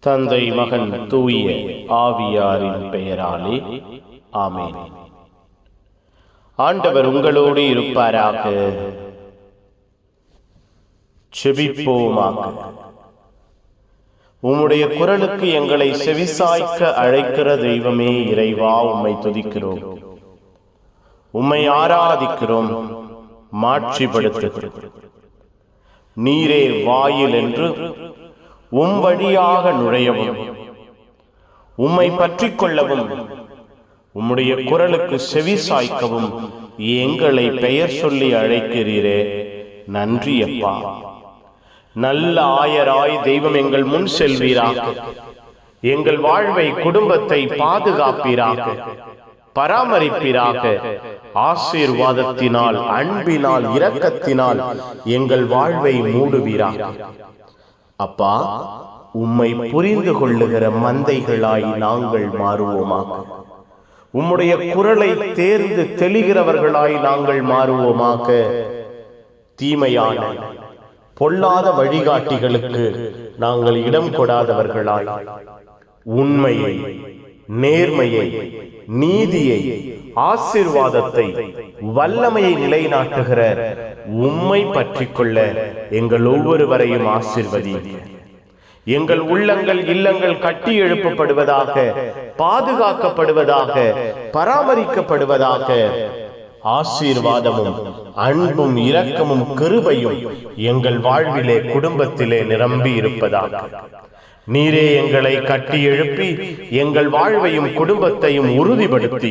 தந்தை மகன் தூய ஆவியாரின் பெயராலே ஆமென். ஆண்டவர் உங்களோடு இருப்பாராக. செபிப்போமாக. உம்முடைய குரலுக்கு எங்களை செவிசாய்க்க அழைக்கிற தெய்வமே இறைவா உம்மை துதிக்கிறோம். உம்மை ஆராதிக்கிறோம். மாட்சிப்படுத்துகிறோம். நீரே வாயில் என்று உம் வழியாக நுழையவும் உம்மை பற்றி கொள்ளவும் உம்முடைய குரலுக்கு செவி சாய்க்கவும் எங்களை பெயர் சொல்லி அழைக்கிறீரே. நன்றி அப்பா. நல்ல ஆயராய் தெய்வம் எங்கள் முன் செல்வீராக. எங்கள் வாழ்வை குடும்பத்தை பாதுகாப்பீராக. பராமரிப்பீராக. ஆசீர்வாதத்தினால் அன்பினால் இரக்கத்தினால் எங்கள் வாழ்வை மூடுவீராக. அப்பா உம்மை புரிந்து கொள்ளுகிற மந்தைகளாய் நாங்கள் மாறுவோமாக. உம்முடைய குரலை தேர்ந்து தெளிகிறவர்களாய் நாங்கள் மாறுவோமாக. தீமையான பொல்லாத வழிகாட்டிகளுக்கு நாங்கள் இடம் கொடாதவர்களாய். உண்மையை நேர்மையை நீதியை ஆசிர்வாதத்தை வல்லமையை நிலைநாட்டுகிற உம்மை பற்றி கொள்ள எங்கள் ஒவ்வொருவரையும் ஆசிர்வதி எங்கள் உள்ளங்கள் இல்லங்கள் கட்டி எழுப்பப்படுவதாக பாதுகாக்கப்படுவதாக பராமரிக்கப்படுவதாக ஆசீர்வாதமும் அன்பும் இரக்கமும் கிருபையும் எங்கள் வாழ்விலே குடும்பத்திலே நிரம்பி இருப்பதாக நீரே எங்களை கட்டி எழுப்பி எங்கள் வாழ்வையும் குடும்பத்தையும் உறுதிப்படுத்தி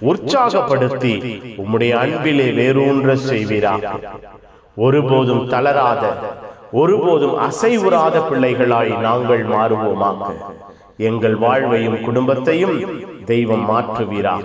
உற்சாகப்படுத்தி உம்முடைய அன்பிலே வேரூன்ற செய்வீராக ஒருபோதும் தளராத ஒருபோதும் அசைவுறாத பிள்ளைகளாய் நாங்கள் மாறுவோமாக. எங்கள் வாழ்வையும் குடும்பத்தையும் தெய்வம் மாற்றுவீராக